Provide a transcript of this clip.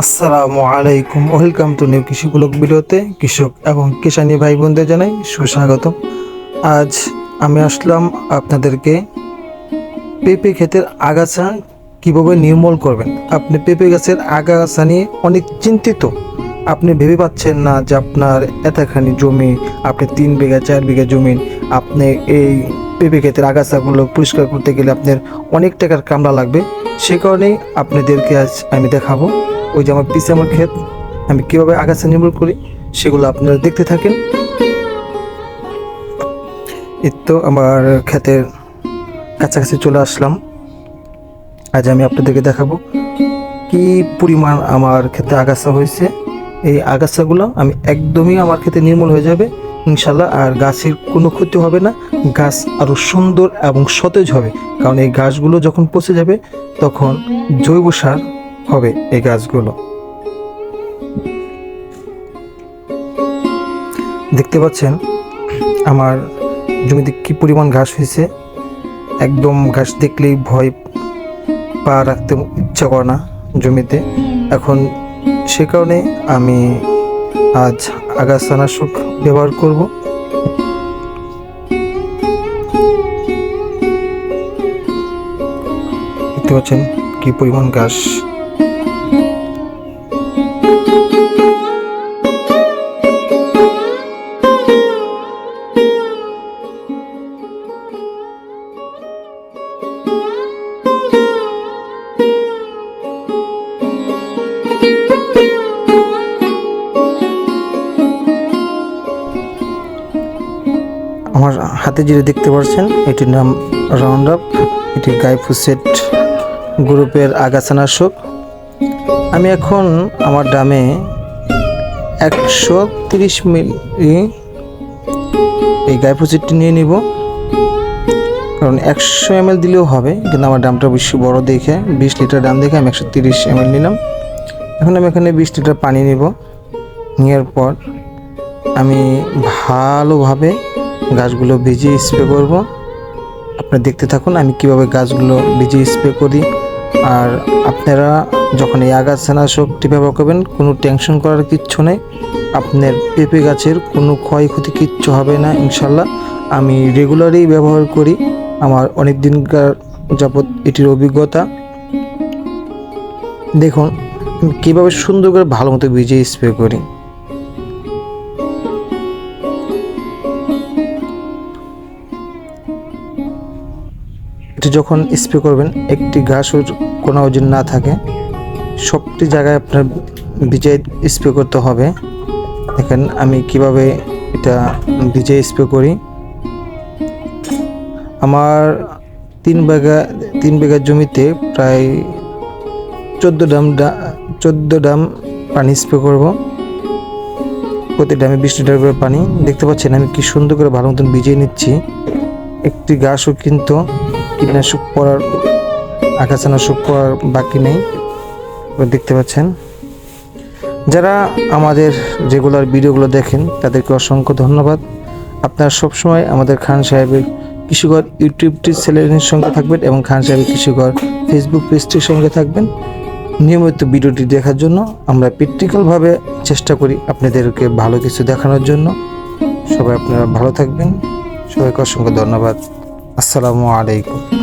আসসালামু আলাইকুম। Welcome to new Krishi blog ভিডিওতে কৃষক এবং কিষানী ভাই বোনদের জানাই সুস্বাগতম। আজ আমি আসলাম আপনাদেরকে পেঁপে ক্ষেতের আগাছা কীভাবে নির্মূল করবেন? আপনি পেঁপে গাছের আগাছা নিয়ে অনেক চিন্তিত। আপনি ভেবে পাচ্ছেন না যে আপনার এতখানি জমি, আপনি তিন বিঘা, চার বিঘা জমি, আপনি এই পেঁপে ক্ষেতের আগাছাগুলো পরিষ্কার করতে গেলে আপনার অনেক টাকার কামড়া লাগবে। সে কারণেই আপনাদেরকে আজ আমি দেখাবো। ওই যে আমার পিছে আমার ক্ষেত, আমি কীভাবে আগাছা নির্মূল করি সেগুলো আপনারা দেখতে থাকেন। এই তো আমার ক্ষেতের কাছাকাছি চলে আসলাম। আজ আমি আপনাদেরকে দেখাবো কি পরিমাণ আমার ক্ষেতে আগাছা হয়েছে। এই আগাছাগুলো আমি একদমই আমার ক্ষেতে নির্মূল হয়ে যাবে ইনশাল্লাহ আর গাছের কোনো ক্ষতি হবে না। গাছ আরও সুন্দর এবং সতেজ হবে, কারণ এই গাছগুলো যখন পচে যাবে তখন জৈব সার হবে এই গাছগুলো। দেখতে পাচ্ছেন আমার জমিতে কি পরিমাণ ঘাস হয়েছে। একদম ঘাস দেখলেই ভয়, পা রাখতে ইচ্ছা করে না জমিতে। এখন সে কারণে আমি আজ আগাছানাশক ব্যবহার করব। দেখতে পাচ্ছেন কি পরিমাণ ঘাস। আমার হাতে যেটা দেখতে পাচ্ছেন এটির নাম রাউন্ড আপ এটি গাইফুসেট গ্রুপের আগাছানাশক আমি এখন আমার ডামে একশো তিরিশ মিলি এই গাইফুসেটটি নিয়ে নিব। কারণ একশো এম দিলেও হবে, কিন্তু আমার ডামটা বেশি বড় দেখে বিশ লিটার ডাম দেখে আমি একশো তিরিশ এম নিলাম। এখন আমি এখানে বিশ লিটার পানি নিব। নেওয়ার পর আমি ভালোভাবে গাছগুলো ভিজিয়ে স্প্রে করব। আপনারা দেখতে থাকুন আমি কীভাবে গাছগুলো ভিজিয়ে স্প্রে করি। আর আপনারা যখন এই আগাছানাশকটি ব্যবহার করবেন, কোনো টেনশন করার কিচ্ছু নেই। আপনার পেঁপে গাছের কোনো ক্ষয়ক্ষতি কিচ্ছু হবে না, ইনশাল্লাহ। আমি রেগুলারই ব্যবহার করি। আমার অনেক দিনকার যাবৎ এটির অভিজ্ঞতা। দেখুন কীভাবে সুন্দর করে ভালো মতো ভিজিয়ে স্প্রে করি। এটি যখন স্প্রে করবেন, একটি ঘাসের কোনো ওজন না থাকে, সবটি জায়গায় আপনার বিজয় স্প্রে করতে হবে। দেখেন, আমি কীভাবে এটা ভিজে স্প্রে করি। আমার তিন বিঘা তিন বিঘা জমিতে প্রায় চোদ্দ ডাম চোদ্দ ডাম পানি স্প্রে করব। প্রতি ডামে বিশ লিটার করে পানি। দেখতে পাচ্ছেন, আমি কি সুন্দর করে ভালো মতন ভিজিয়ে নিচ্ছি। একটি গাছও কিন্তু কীটনাশক পড়ার আগাছানাশক পড়ার বাকি নেই। দেখতে পাচ্ছেন। যারা আমাদের রেগুলার ভিডিওগুলো দেখেন, তাদেরকে অসংখ্য ধন্যবাদ। আপনারা সবসময় আমাদের খান সাহেবের কৃষিঘর ইউটিউবটি চ্যানেলের সঙ্গে থাকবেন এবং খান সাহেবের কৃষিঘর ফেসবুক পেজটির সঙ্গে থাকবেন। নিয়মিত ভিডিওটি দেখার জন্য আমরা প্র্যাকটিক্যালভাবে চেষ্টা করি আপনাদেরকে ভালো কিছু দেখানোর জন্য। সবাই আপনারা ভালো থাকবেন। সবাইকে অসংখ্য ধন্যবাদ। আসসালামু আলাইকুম।